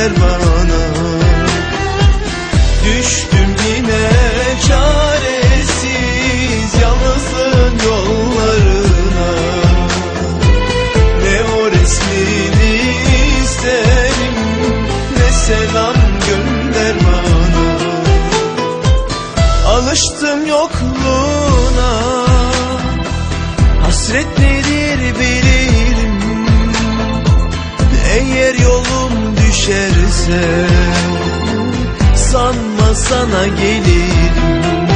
gönder bana Düştüm yine çaresiz Yalnızlığın yollarına. Ne o resmini isterim Ne selam gönder bana. Alıştım yokluğuna Hasret nedir bilirim düşerse Sanma sana gelirim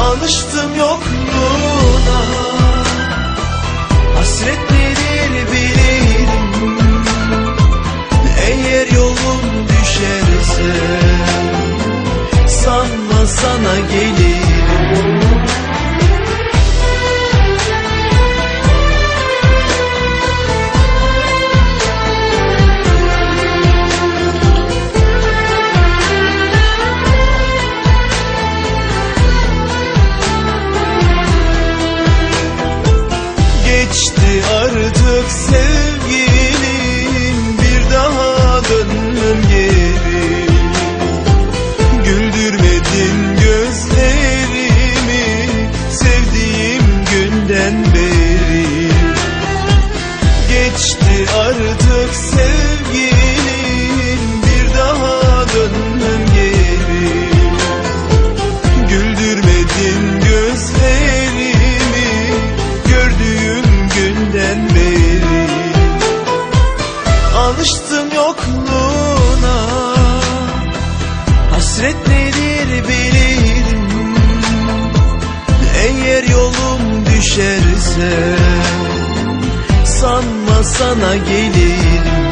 Alıştım yokluğuna. Hasret nedir bilirim. Eğer yolum düşerse Sanma sana gelirim artık sevgilim Bir daha dönmem geri. Güldürmedin gözlerimi Sevdiğim günden beri. Geçti artık sevgilim Alıştım yokluğuna. Hasret nedir bilirim Eğer yolum düşerse Sanma sana gelirim